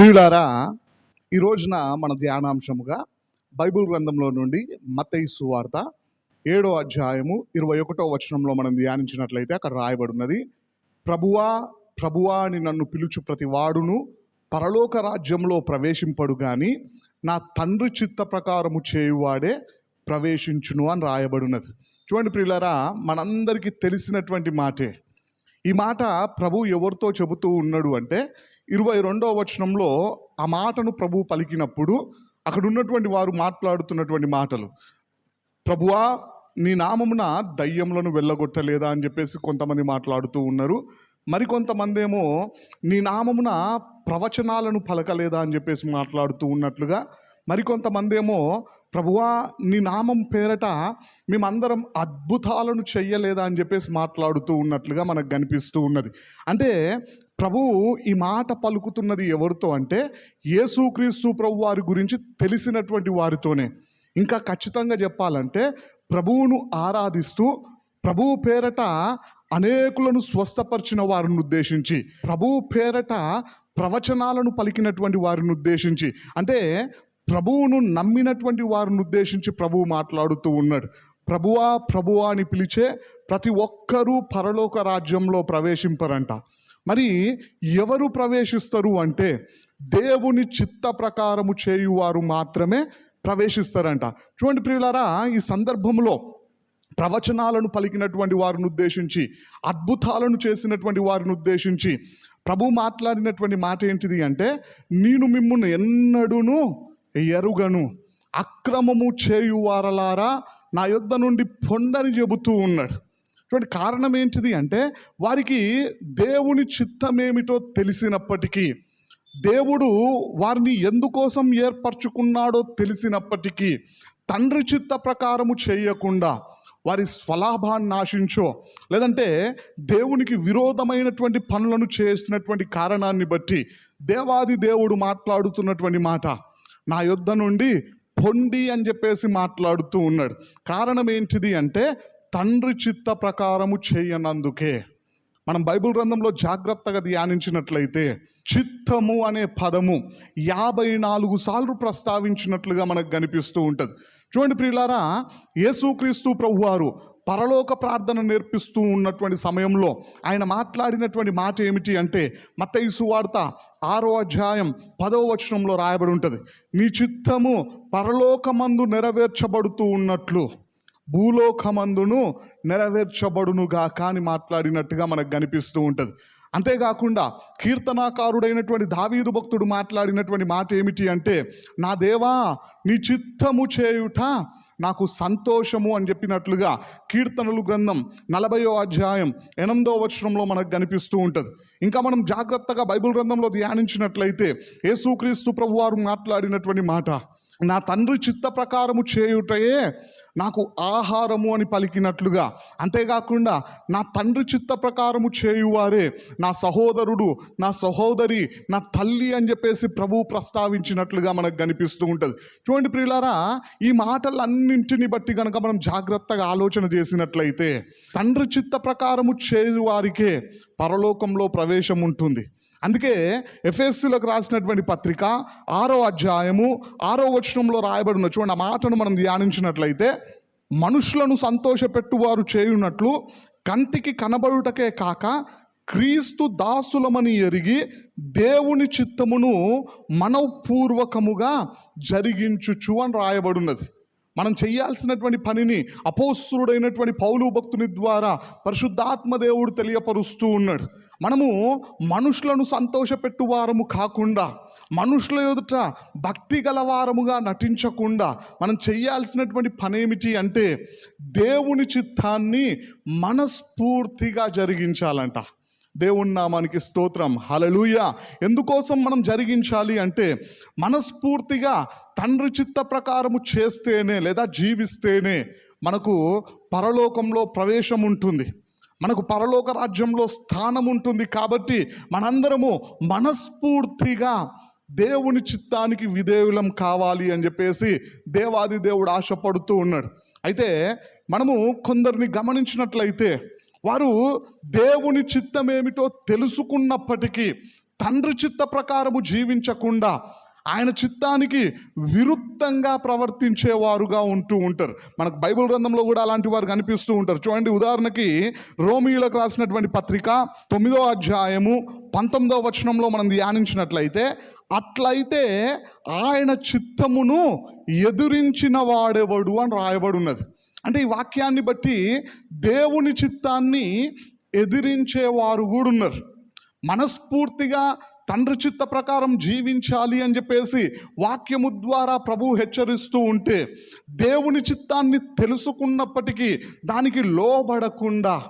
ప్రియులారా ఈ రోజున మన ధ్యానాంశముగా బైబిల్ గ్రంథంలో నుండి మత్తయి సువార్త ఏడో అధ్యాయము ఇరవై ఒకటో వచనంలో మనం ధ్యానించినట్లయితే అక్కడ రాయబడినది ప్రభువా ప్రభువా అని నన్ను పిలుచు ప్రతి వాడును పరలోక రాజ్యంలో ప్రవేశింపడు గాని నా తండ్రి చిత్త ప్రకారము చేయువాడే ప్రవేశించును అని రాయబడినది. చూడండి ప్రియులారా మనందరికీ తెలిసినటువంటి మాటే. ఈ మాట ప్రభు ఎవరితో చెబుతూ ఉన్నాడు అంటే ఇరవై రెండో వచనంలో ఆ మాటను ప్రభు పలికినప్పుడు అక్కడ ఉన్నటువంటి వారు మాట్లాడుతున్నటువంటి మాటలు. ప్రభువా నీ నామమున దయ్యములను వెళ్ళగొట్టలేదా అని చెప్పేసి కొంతమంది మాట్లాడుతూ ఉన్నారు. మరికొంతమంది ఏమో నీ నామమున ప్రవచనాలను పలకలేదా అని చెప్పేసి మాట్లాడుతూ ఉన్నట్లుగా మరికొంతమంది ఏమో ప్రభువా నీ నామం పేరట మేమందరం అద్భుతాలను చెయ్యలేదా అని చెప్పేసి మాట్లాడుతూ ఉన్నట్లుగా మనకు కనిపిస్తూ ఉన్నది. అంటే ప్రభువు ఈ మాట పలుకుతున్నది ఎవరితో అంటే యేసుక్రీస్తు ప్రభు వారి గురించి తెలిసినటువంటి వారితోనే. ఇంకా ఖచ్చితంగా చెప్పాలంటే ప్రభువును ఆరాధిస్తూ ప్రభువు పేరట అనేకులను స్వస్థపరిచిన వారిని ఉద్దేశించి ప్రభువు పేరట ప్రవచనాలను పలికినటువంటి వారిని ఉద్దేశించి. అంటే ప్రభువును నమ్మినటువంటి వారిని ఉద్దేశించి ప్రభువు మాట్లాడుతూ ఉన్నాడు. ప్రభువా ప్రభువా అని పిలిచే ప్రతి ఒక్కరూ పరలోక రాజ్యంలో ప్రవేశింపరంట. మరి ఎవరు ప్రవేశిస్తారు అంటే దేవుని చిత్త ప్రకారము చేయువారు మాత్రమే ప్రవేశిస్తారంట. చూడండి ప్రియులారా ఈ సందర్భంలో ప్రవచనాలను పలికినటువంటి వారిని ఉద్దేశించి అద్భుతాలను చేసినటువంటి వారిని ఉద్దేశించి ప్రభు మాట్లాడినటువంటి మాట ఏంటిది అంటే నేను మిమ్మల్ని ఎన్నడూను ఎరుగను. అక్రమము చేయువారలారా నా యొద్ద నుండి పొండని చెబుతూ ఉన్నాడు. చూడండి కారణం ఏంటిది అంటే వారికి దేవుని చిత్తమేమిటో తెలిసినప్పటికీ దేవుడు వారిని ఎందుకోసం ఏర్పరచుకున్నాడో తెలిసినప్పటికీ తండ్రి చిత్త ప్రకారము చేయకుండా వారి స్వలాభాన్ని ఆశించో లేదంటే దేవునికి విరోధమైనటువంటి పనులను చేసినటువంటి కారణాన్ని బట్టి దేవాది దేవుడు మాట్లాడుతున్నటువంటి మాట. నా యొద్ద నుండి పొండి అని చెప్పేసి మాట్లాడుతూ ఉన్నాడు. కారణం ఏంటిది అంటే తండ్రి చిత్త ప్రకారము చేయనందుకే. మనం బైబిల్ గ్రంథంలో జాగ్రత్తగా ధ్యానించినట్లయితే చిత్తము అనే పదము యాభై నాలుగు సార్లు ప్రస్తావించినట్లుగా మనకు కనిపిస్తూ ఉంటుంది. చూడండి ప్రియులారా యేసుక్రీస్తు ప్రభువారు పరలోక ప్రార్థన నేర్పిస్తూ ఉన్నటువంటి సమయంలో ఆయన మాట్లాడినటువంటి మాట ఏమిటి అంటే మత్తయి సువార్త ఆరో అధ్యాయం పదవ వచనంలో రాయబడి ఉంటుంది. నీ చిత్తము పరలోకమందు నెరవేర్చబడుతూ ఉన్నట్లు భూలోకమందును నెరవేర్చబడునుగా కానీ మాట్లాడినట్టుగా మనకు కనిపిస్తూ ఉంటుంది. అంతేకాకుండా కీర్తనాకారుడైనటువంటి దావీదు భక్తుడు మాట్లాడినటువంటి మాట ఏమిటి అంటే నా దేవా నీ చిత్తము చేయుట నాకు సంతోషము అని చెప్పినట్లుగా కీర్తనలు గ్రంథం నలభయో అధ్యాయం ఎనిమిదో వచనంలో మనకు కనిపిస్తూ ఉంటుంది. ఇంకా మనం జాగ్రత్తగా బైబిల్ గ్రంథంలో ధ్యానించినట్లయితే యేసుక్రీస్తు ప్రభువారు మాట్లాడినటువంటి మాట నా తండ్రి చిత్త ప్రకారము చేయుటయే నాకు ఆహారము అని పలికినట్లుగా. అంతేకాకుండా నా తండ్రి చిత్త ప్రకారము చేయువారే నా సహోదరుడు నా సహోదరి నా తల్లి అని చెప్పేసి ప్రభు ప్రస్తావించినట్లుగా మనకు కనిపిస్తూ ఉంటుంది. చూడండి ప్రియులారా ఈ మాటలన్నింటిని బట్టి కనుక మనం జాగ్రత్తగా ఆలోచన చేసినట్లయితే తండ్రి చిత్త ప్రకారము చేయువారికే పరలోకంలో ప్రవేశం ఉంటుంది. అందుకే ఎఫ్ఎస్సీలకు రాసినటువంటి పత్రిక ఆరో అధ్యాయము ఆరో వచనంలో రాయబడిన చూడండి ఆ మాటను మనం ధ్యానించినట్లయితే మనుషులను సంతోషపెట్టువారు చేయునట్లు కంటికి కనబడుటకే కాక క్రీస్తు దాసులమని ఎరిగి దేవుని చిత్తమును మనపూర్వకముగా జరిగించుచు అని రాయబడున్నది మనం చేయాల్సినటువంటి పనిని అపోస్తుడైనటువంటి పౌలు భక్తుని ద్వారా పరిశుద్ధాత్మ దేవుడు తెలియపరుస్తూ ఉన్నాడు. మనము మనుషులను సంతోషపెట్టువారము కాకుండా మనుషుల ఎదుట భక్తి గలవారముగా నటించకుండా మనం చేయాల్సినటువంటి పని ఏమిటి అంటే దేవుని చిత్తాన్ని మనస్ఫూర్తిగా జరిగించాలంట. దేవుని నామానికి స్తోత్రం. హలలుయ ఎందుకోసం మనం జరిగించాలి అంటే మనస్ఫూర్తిగా తండ్రి చిత్త ప్రకారము చేస్తేనే లేదా జీవిస్తేనే మనకు పరలోకంలో ప్రవేశం ఉంటుంది మనకు పరలోక రాజ్యంలో స్థానం ఉంటుంది కాబట్టి మనందరము మనస్ఫూర్తిగా దేవుని చిత్తానికి విధేయులం కావాలి అని చెప్పేసి దేవాది దేవుడు ఆశపడుతూ ఉన్నాడు. అయితే మనము కొందరిని గమనించినట్లయితే వారు దేవుని చిత్తమేమిటో తెలుసుకున్నప్పటికీ తండ్రి చిత్త ప్రకారము జీవించకుండా ఆయన చిత్తానికి విరుద్ధంగా ప్రవర్తించేవారుగా ఉంటూ ఉంటారు. మనకు బైబిల్ గ్రంథంలో కూడా అలాంటి వారు కనిపిస్తూ ఉంటారు. చూడండి ఉదాహరణకి రోమిలకు రాసినటువంటి పత్రిక తొమ్మిదో అధ్యాయము పంతొమ్మిదో వచనంలో మనం ధ్యానించినట్లయితే అట్లయితే ఆయన చిత్తమును ఎదురించిన వాడెవడు అని రాయబడి ఉన్నది అంటే ఈ వాక్యాన్ని బట్టి దేవుని చిత్తాన్ని ఎదిరించేవారు కూడా ఉన్నారు. మనస్ఫూర్తిగా తండ్రి చిత్త ప్రకారం జీవించాలి అని చెప్పేసి వాక్యము ద్వారా ప్రభు హెచ్చరిస్తూ ఉంటే దేవుని చిత్తాన్ని తెలుసుకున్నప్పటికీ దానికి లోబడకుండా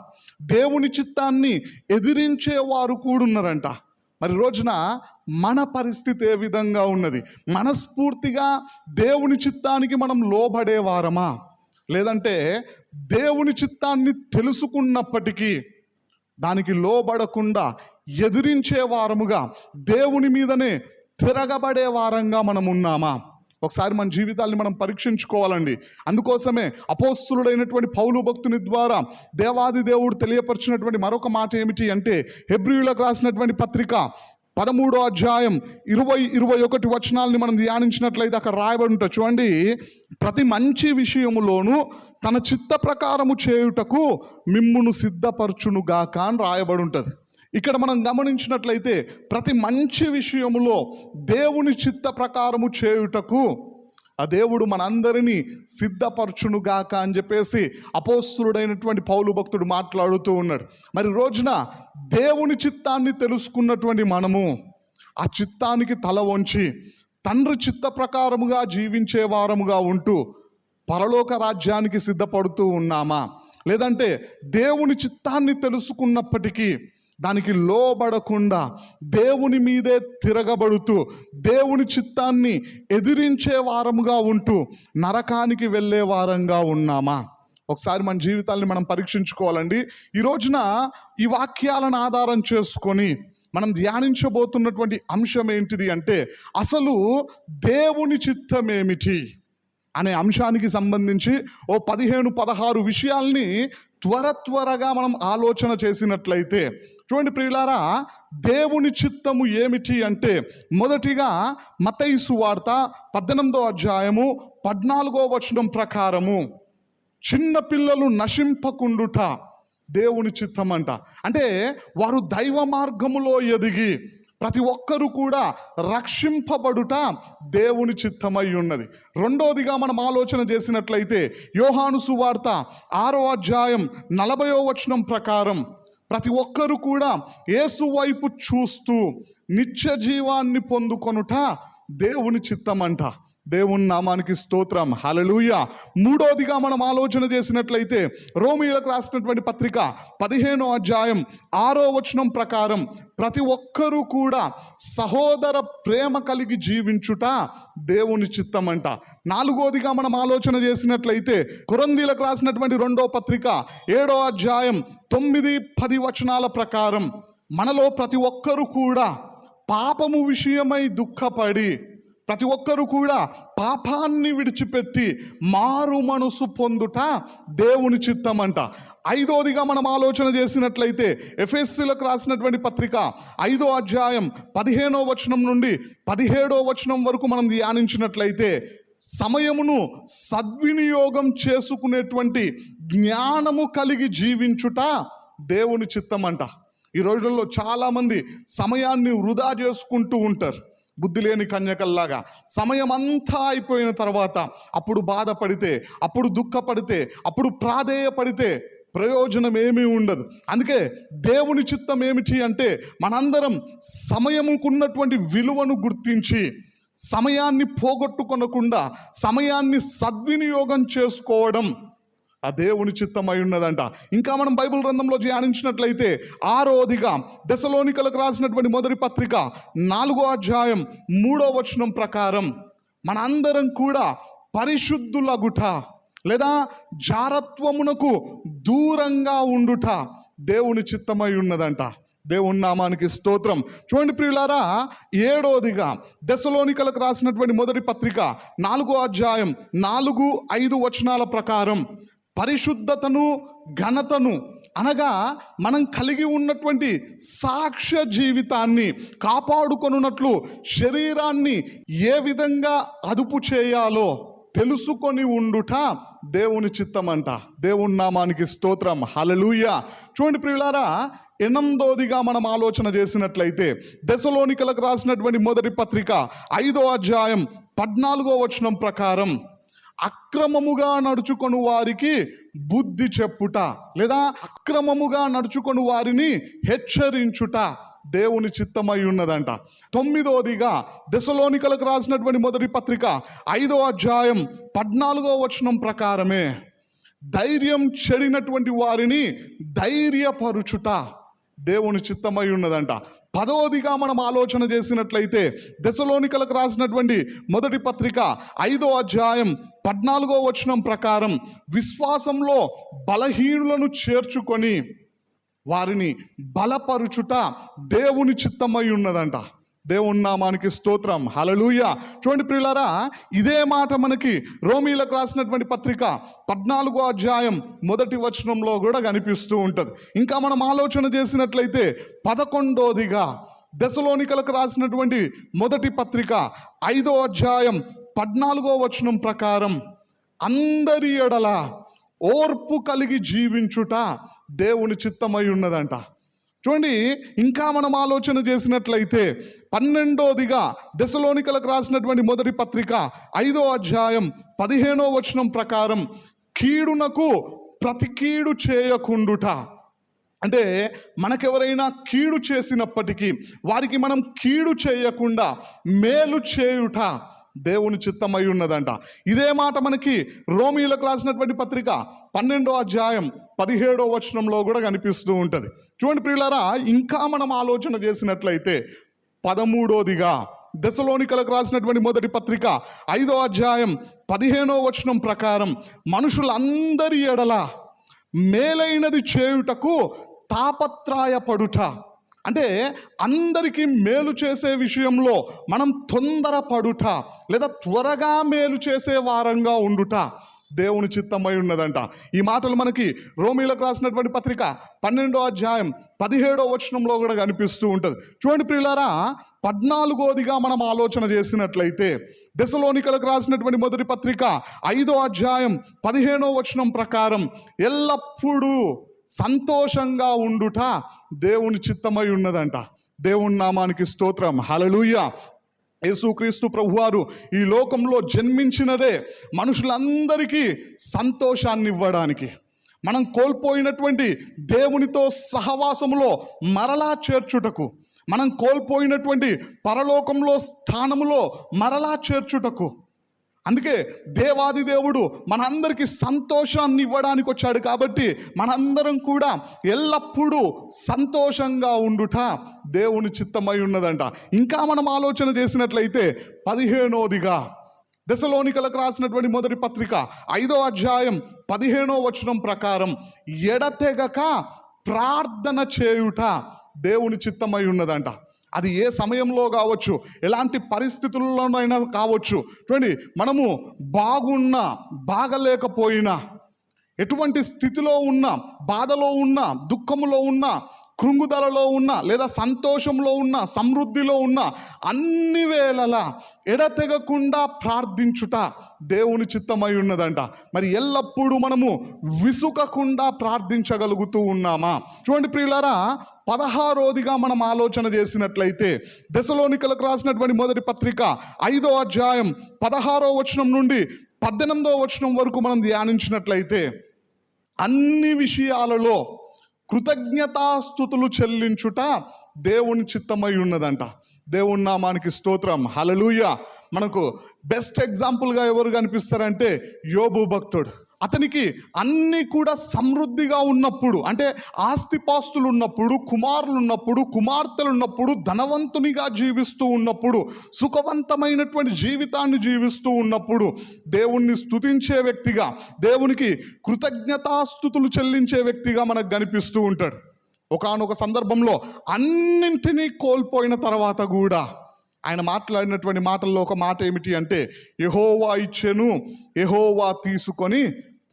దేవుని చిత్తాన్ని ఎదిరించేవారు కూడా ఉన్నారంట మరి రోజున మన పరిస్థితి ఏ విధంగా ఉన్నది? మనస్ఫూర్తిగా దేవుని చిత్తానికి మనం లోబడేవారమా లేదంటే దేవుని చిత్తాన్ని తెలుసుకున్నప్పటికీ దానికి లోబడకుండా ఎదిరించే వారముగా దేవుని మీదనే తిరగబడే వారంగా మనం ఉన్నామా ఒకసారి మన జీవితాల్ని మనం పరీక్షించుకోవాలండి. అందుకోసమే అపోస్తులుడైనటువంటి పౌలు భక్తుని ద్వారా దేవాది దేవుడు తెలియపరిచినటువంటి మరొక మాట ఏమిటి అంటే హెబ్రియులకు రాసినటువంటి పత్రిక పదమూడో అధ్యాయం ఇరవై ఇరవై ఒకటి వచనాలని మనం ధ్యానించినట్లయితే అక్కడ రాయబడి ఉంటుంది. చూడండి ప్రతి మంచి విషయములోను తన చిత్త ప్రకారము చేయుటకు మిమ్మును సిద్ధపరచునుగాక అని రాయబడి ఉంటుంది. ఇక్కడ మనం గమనించినట్లయితే ప్రతి మంచి విషయములో దేవుని చిత్త ప్రకారము చేయుటకు ఆ దేవుడు మనందరినీ సిద్ధపరచునుగాక అని చెప్పేసి అపోస్తుడైనటువంటి పౌలు భక్తుడు మాట్లాడుతూ ఉన్నాడు. మరి రోజున దేవుని చిత్తాన్ని తెలుసుకున్నటువంటి మనము ఆ చిత్తానికి తల వంచి తండ్రి చిత్త ప్రకారముగా జీవించే వారముగా ఉంటూ పరలోక రాజ్యానికి సిద్ధపడుతూ ఉన్నామా? లేదంటే దేవుని చిత్తాన్ని తెలుసుకున్నప్పటికీ దానికి లోబడకుండా దేవుని మీదే తిరగబడుతూ దేవుని చిత్తాన్ని ఎదిరించే వారముగా ఉంటూ నరకానికి వెళ్ళే వారంగా ఉన్నామా? ఒకసారి మన జీవితాల్ని మనం పరీక్షించుకోవాలండి. ఈ రోజున ఈ వాక్యాలను ఆధారం చేసుకొని మనం ధ్యానించబోతున్నటువంటి అంశం ఏంటిది అంటే అసలు దేవుని చిత్తం ఏమిటి అనే అంశానికి సంబంధించి ఓ పదిహేను పదహారు విషయాల్ని త్వర త్వరగా మనం ఆలోచన చేసినట్లయితే చూడండి ప్రియులారా దేవుని చిత్తము ఏమిటి అంటే మొదటిగా మతైసు వార్త పద్దెనిమిదో అధ్యాయము పద్నాలుగో వచనం ప్రకారము చిన్న పిల్లలు నశింపకుండుట దేవుని చిత్తం అంట అంటే వారు దైవ మార్గములో ఎదిగి ప్రతి ఒక్కరూ కూడా రక్షింపబడుట దేవుని చిత్తమై ఉన్నది. రెండోదిగా మనం ఆలోచన చేసినట్లయితే యోహాను సువార్త ఆరో అధ్యాయం నలభయో వచనం ప్రకారం ప్రతి ఒక్కరూ కూడా యేసు వైపు చూస్తూ నిత్య జీవాన్ని పొందుకొనుట దేవుని చిత్తమంట. దేవుని నామానికి స్తోత్రం. హలలుయ మూడోదిగా మనం ఆలోచన చేసినట్లయితే రోమిలకు రాసినటువంటి పత్రిక పదిహేనో అధ్యాయం ఆరో వచనం ప్రకారం ప్రతి ఒక్కరూ కూడా సహోదర ప్రేమ కలిగి జీవించుట దేవుని చిత్తమంట. నాలుగోదిగా మనం ఆలోచన చేసినట్లయితే కురందీలకు రాసినటువంటి రెండో పత్రిక ఏడో అధ్యాయం తొమ్మిది పది వచనాల ప్రకారం మనలో ప్రతి ఒక్కరూ కూడా పాపము విషయమై దుఃఖపడి ప్రతి ఒక్కరూ కూడా పాపాన్ని విడిచిపెట్టి మారు మనసు పొందుట దేవుని చిత్తమంట. ఐదోదిగా మనం ఆలోచన చేసినట్లయితే ఎఫ్ఎస్సీలకు రాసినటువంటి పత్రిక ఐదో అధ్యాయం పదిహేనో వచనం నుండి పదిహేడో వచనం వరకు మనం ధ్యానించినట్లయితే సమయమును సద్వినియోగం చేసుకునేటువంటి జ్ఞానము కలిగి జీవించుట దేవుని చిత్తమంట. ఈ రోజుల్లో చాలామంది సమయాన్ని వృధా చేసుకుంటూ ఉంటారు. బుద్ధి లేని కన్యకల్లాగా సమయం అంతా అయిపోయిన తర్వాత అప్పుడు బాధపడితే అప్పుడు దుఃఖపడితే అప్పుడు ప్రాధేయపడితే ప్రయోజనం ఏమీ ఉండదు. అందుకే దేవుని చిత్తం ఏమిటి అంటే మనందరం సమయముకున్నటువంటి విలువను గుర్తించి సమయాన్ని పోగొట్టుకొనకుండా సమయాన్ని సద్వినియోగం చేసుకోవడం. ఆ దేవుని చిత్తమై ఉన్నదంట. ఇంకా మనం బైబిల్ గ్రంథంలో ధ్యానించినట్లయితే ఆరోదిగా దశలోనికలకు రాసినటువంటి మొదటి పత్రిక నాలుగో అధ్యాయం మూడో వచనం ప్రకారం మనందరం కూడా పరిశుద్ధులగుట లేదా జారత్వమునకు దూరంగా ఉండుట దేవుని చిత్తమై ఉన్నదంట. దేవుని నామానికి స్తోత్రం. చూడండి ప్రియులారా ఏడోదిగా దశలోనికలకు రాసినటువంటి మొదటి పత్రిక నాలుగో అధ్యాయం నాలుగు ఐదు వచనాల ప్రకారం పరిశుద్ధతను ఘనతను అనగా మనం కలిగి ఉన్నటువంటి సాక్ష్య జీవితాన్ని కాపాడుకొనున్నట్లు శరీరాన్ని ఏ విధంగా అదుపు చేయాలో తెలుసుకొని ఉండుట దేవుని చిత్తమంట. దేవుని నామానికి స్తోత్రం. హలలుయ చూడండి ప్రియులారా ఎనిమిదోదిగా మనం ఆలోచన చేసినట్లయితే దశలోనికలకు రాసినటువంటి మొదటి పత్రిక ఐదో అధ్యాయం పద్నాలుగో వచనం ప్రకారం అక్రమముగా నడుచుకొని వారికి బుద్ధి చెప్పుట లేదా అక్రమముగా నడుచుకొని వారిని హెచ్చరించుట దేవుని చిత్తమై ఉన్నదంట. తొమ్మిదోదిగా దశలోనికలకు రాసినటువంటి మొదటి పత్రిక ఐదో అధ్యాయం పద్నాలుగో వచనం ప్రకారమే ధైర్యం చెడినటువంటి వారిని ధైర్యపరుచుట. దేవుని చిత్తమై ఉన్నదంట. పదవదిగా మనం ఆలోచన చేసినట్లయితే దశలోనికలకు రాసినటువంటి మొదటి పత్రిక ఐదో అధ్యాయం పద్నాలుగో వచనం ప్రకారం విశ్వాసంలో బలహీనులను చేర్చుకొని వారిని బలపరుచుట దేవుని చిత్తమై ఉన్నదంట. దేవుని నామానికి స్తోత్రం. హలలుయ చూడండి ప్రియులారా ఇదే మాట మనకి రోమీలకు రాసినటువంటి పత్రిక పద్నాలుగో అధ్యాయం మొదటి వచనంలో కూడా కనిపిస్తూ ఉంటుంది. ఇంకా మనం ఆలోచన చేసినట్లయితే పదకొండోదిగా దశలోనికలకు రాసినటువంటి మొదటి పత్రిక ఐదో అధ్యాయం పద్నాలుగో వచనం ప్రకారం అందరి ఎడల ఓర్పు కలిగి జీవించుట దేవుని చిత్తమై ఉన్నదంట. చూడండి ఇంకా మనం ఆలోచన చేసినట్లయితే పన్నెండోదిగా దశలోనికలకు రాసినటువంటి మొదటి పత్రిక ఐదో అధ్యాయం పదిహేనో వచనం ప్రకారం కీడునకు ప్రతి కీడు చేయకుండుట. అంటే మనకెవరైనా కీడు చేసినప్పటికీ వారికి మనం కీడు చేయకుండా మేలు చేయుట. దేవుని చిత్తమై ఉన్నదంట. ఇదే మాట మనకి రోమిలకు రాసినటువంటి పత్రిక పన్నెండో అధ్యాయం పదిహేడో వచనంలో కూడా కనిపిస్తూ ఉంటుంది. చూడండి ప్రియులారా ఇంకా మనం ఆలోచన చేసినట్లయితే పదమూడోదిగా దశలోనికలకు రాసినటువంటి మొదటి పత్రిక ఐదో అధ్యాయం పదిహేనో వచనం ప్రకారం మనుషులందరి ఎడల మేలైనది చేయుటకు తాపత్రాయపడుట. అంటే అందరికీ మేలు చేసే విషయంలో మనం తొందరపడుట లేదా త్వరగా మేలు చేసే వారంగా ఉండుట దేవుని చిత్తమై ఉన్నదంట. ఈ మాటలు మనకి రోమిలకు రాసినటువంటి పత్రిక పన్నెండో అధ్యాయం పదిహేడో వచనంలో కూడా కనిపిస్తూ ఉంటుంది. చూడండి ప్రియులారా పద్నాలుగోదిగా మనం ఆలోచన చేసినట్లయితే దశలోనికలకు రాసినటువంటి మొదటి పత్రిక ఐదో అధ్యాయం పదిహేనో వచనం ప్రకారం ఎల్లప్పుడూ సంతోషంగా ఉండుట దేవుని చిత్తమై ఉన్నదంట. దేవుని నామానికి స్తోత్రం. హలలుయ యేసుక్రీస్తు ప్రభువారు ఈ లోకంలో జన్మించినదే మనుషులందరికీ సంతోషాన్ని ఇవ్వడానికి మనం కోల్పోయినటువంటి దేవునితో సహవాసములో మరలా చేర్చుటకు మనం కోల్పోయినటువంటి పరలోకంలో స్థానములో మరలా చేర్చుటకు అందుకే దేవాది దేవుడు మనందరికీ సంతోషాన్ని ఇవ్వడానికి వచ్చాడు కాబట్టి మనందరం కూడా ఎల్లప్పుడూ సంతోషంగా ఉండుట దేవుని చిత్తమై ఉన్నదంట. ఇంకా మనం ఆలోచన చేసినట్లయితే పదిహేనోదిగా దశలోనికలకు రాసినటువంటి మొదటి పత్రిక ఐదో అధ్యాయం పదిహేనో వచనం ప్రకారం ఎడతెగక ప్రార్థన చేయుట దేవుని చిత్తమై ఉన్నదంట. అది ఏ సమయంలో కావచ్చు ఎలాంటి పరిస్థితుల్లోనైనా కావచ్చు. చూడండి మనము బాగున్నా బాగలేకపోయినా ఎటువంటి స్థితిలో ఉన్నా బాధలో ఉన్నా దుఃఖములో ఉన్నా కృంగుదలలో ఉన్న లేదా సంతోషంలో ఉన్న సమృద్ధిలో ఉన్న అన్ని వేళలా ఎడతెగకుండా ప్రార్థించుట దేవుని చిత్తమై ఉన్నదంట. మరి ఎల్లప్పుడూ మనము విసుకకుండా ప్రార్థించగలుగుతూ ఉన్నామా? చూడండి ప్రియులారా పదహారోదిగా మనం ఆలోచన చేసినట్లయితే దశలోనికలకు రాసినటువంటి మొదటి పత్రిక ఐదో అధ్యాయం పదహారో వచనం నుండి పద్దెనిమిదో వచనం వరకు మనం ధ్యానించినట్లయితే అన్ని విషయాలలో కృతజ్ఞతాస్థుతులు చెల్లించుట దేవుని చిత్తమై ఉన్నదంట. దేవుని నామానికి స్తోత్రం. హలలుయ మనకు బెస్ట్ ఎగ్జాంపుల్గా ఎవరు కనిపిస్తారంటే యోబు భక్తుడు. అతనికి అన్నీ కూడా సమృద్ధిగా ఉన్నప్పుడు అంటే ఆస్తిపాస్తులు ఉన్నప్పుడు కుమారులు ఉన్నప్పుడు కుమార్తెలు ఉన్నప్పుడు ధనవంతునిగా జీవిస్తూ ఉన్నప్పుడు సుఖవంతమైనటువంటి జీవితాన్ని జీవిస్తూ ఉన్నప్పుడు దేవుణ్ణి స్తుతించే వ్యక్తిగా దేవునికి కృతజ్ఞతాస్థుతులు చెల్లించే వ్యక్తిగా మనకు కనిపిస్తూ ఉంటాడు. ఒకానొక సందర్భంలో అన్నింటినీ కోల్పోయిన తర్వాత కూడా ఆయన మాట్లాడినటువంటి మాటల్లో ఒక మాట ఏమిటి అంటే ఎహోవా ఇచ్చెను ఎహోవా తీసుకొని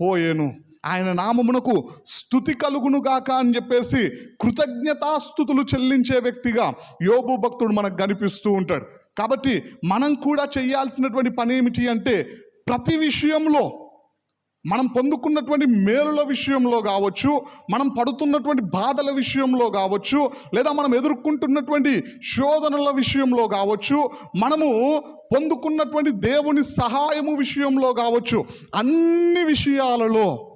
పోయేను. ఆయన నామమునకు స్థుతి కలుగును గాక అని చెప్పేసి కృతజ్ఞతాస్థుతులు చెల్లించే వ్యక్తిగా యోబు భక్తుడు మనకు కనిపిస్తూ ఉంటాడు. కాబట్టి మనం కూడా చేయాల్సినటువంటి పని ఏమిటి అంటే ప్రతి విషయంలో మనం పొందుకున్నటువంటి మేలుల విషయంలో కావచ్చు మనం పడుతున్నటువంటి బాధల విషయంలో కావచ్చు లేదా మనం ఎదుర్కొంటున్నటువంటి శోధనల విషయంలో కావచ్చు మనము పొందుకున్నటువంటి దేవుని సహాయము విషయంలో కావచ్చు అన్ని విషయాలలో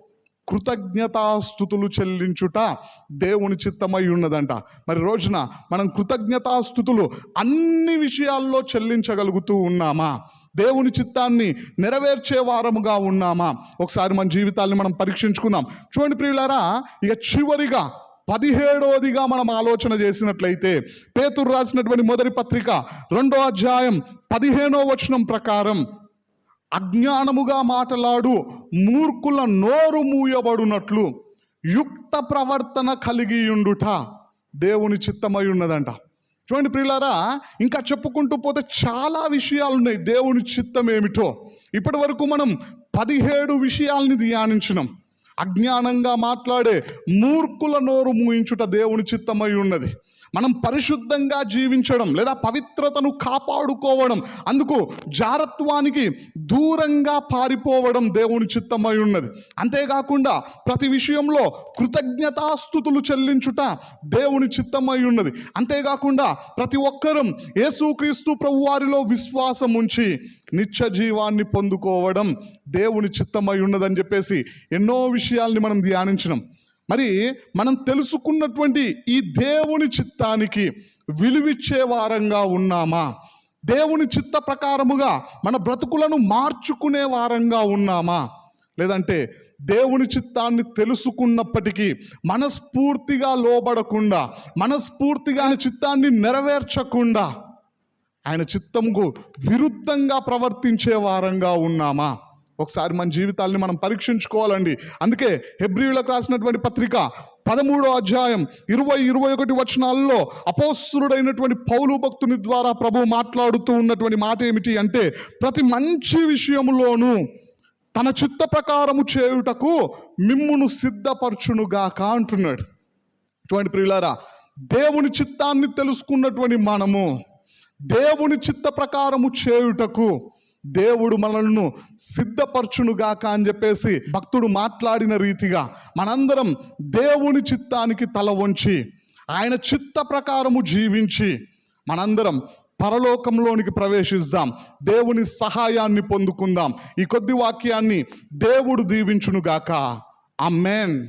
కృతజ్ఞతాస్థుతులు చెల్లించుట దేవుని చిత్తమై ఉన్నదంట. మరి రోజున మనం కృతజ్ఞతాస్థుతులు అన్ని విషయాల్లో చెల్లించగలుగుతూ ఉన్నామా? దేవుని చిత్తాన్ని నెరవేర్చే వారముగా ఉన్నామా? ఒకసారి మన జీవితాన్ని మనం పరీక్షించుకుందాం. చూడండి ప్రియులారా ఇక చివరిగా పదిహేడవదిగా మనం ఆలోచన చేసినట్లయితే పేతురు రాసినటువంటి మొదటి పత్రిక రెండో అధ్యాయం పదిహేనో వచనం ప్రకారం అజ్ఞానముగా మాటలాడు మూర్ఖుల నోరు మూయబడునట్లు యుక్త ప్రవర్తన కలిగియుండుట దేవుని చిత్తమై ఉన్నదంట. చూడండి ప్రియులారా ఇంకా చెప్పుకుంటూ పోతే చాలా విషయాలు ఉన్నాయి దేవుని చిత్తం ఏమిటో. ఇప్పటి వరకు మనం పదిహేడు విషయాల్ని ధ్యానించినాం. అజ్ఞానంగా మాట్లాడే మూర్ఖుల నోరు మూయించుట దేవుని చిత్తమై ఉన్నది. మనం పరిశుద్ధంగా జీవించడం లేదా పవిత్రతను కాపాడుకోవడం అందుకు జారత్వానికి దూరంగా పారిపోవడం దేవుని చిత్తమై ఉన్నది. అంతేకాకుండా ప్రతి విషయంలో కృతజ్ఞతాస్థుతులు చెల్లించుట దేవుని చిత్తమై ఉన్నది. అంతేకాకుండా ప్రతి ఒక్కరం యేసుక్రీస్తు ప్రభు వారిలో విశ్వాసం ఉంచి నిత్య జీవాన్ని పొందుకోవడం దేవుని చిత్తమై ఉన్నదని చెప్పేసి ఎన్నో విషయాల్ని మనం ధ్యానించినాం. మరి మనం తెలుసుకున్నటువంటి ఈ దేవుని చిత్తానికి విలువిచ్చే వారంగా ఉన్నామా? దేవుని చిత్త ప్రకారముగా మన బ్రతుకులను మార్చుకునే వారంగా ఉన్నామా? లేదంటే దేవుని చిత్తాన్ని తెలుసుకున్నప్పటికీ మనస్ఫూర్తిగా లోబడకుండా మనస్ఫూర్తిగా ఆయన చిత్తాన్ని నెరవేర్చకుండా ఆయన చిత్తంకు విరుద్ధంగా ప్రవర్తించే వారంగా ఉన్నామా? ఒకసారి మన జీవితాల్ని మనం పరీక్షించుకోవాలండి. అందుకే హెబ్రియులకు రాసినటువంటి పత్రిక పదమూడో అధ్యాయం ఇరవై ఇరవై ఒకటి వచనాల్లో అపోస్తుడైనటువంటి పౌలు భక్తుని ద్వారా ప్రభు మాట్లాడుతూ ఉన్నటువంటి మాట ఏమిటి అంటే ప్రతి మంచి విషయములోనూ తన చిత్త ప్రకారము చేయుటకు మిమ్మును సిద్ధపరచునుగాక అంటున్నాడు. అటువంటి ప్రియులారా దేవుని చిత్తాన్ని తెలుసుకున్నటువంటి మనము దేవుని చిత్త ప్రకారము చేయుటకు దేవుడు మనల్ని సిద్ధపరచునుగాక అని చెప్పేసి భక్తుడు మాట్లాడిన రీతిగా మనందరం దేవుని చిత్తానికి తల వంచి ఆయన చిత్త ప్రకారము జీవించి మనందరం పరలోకంలోనికి ప్రవేశిద్దాం. దేవుని సహాయాన్ని పొందుకుందాం. ఈ కొద్ది వాక్యాన్ని దేవుడు దీవించునుగాక. అమ్మేన్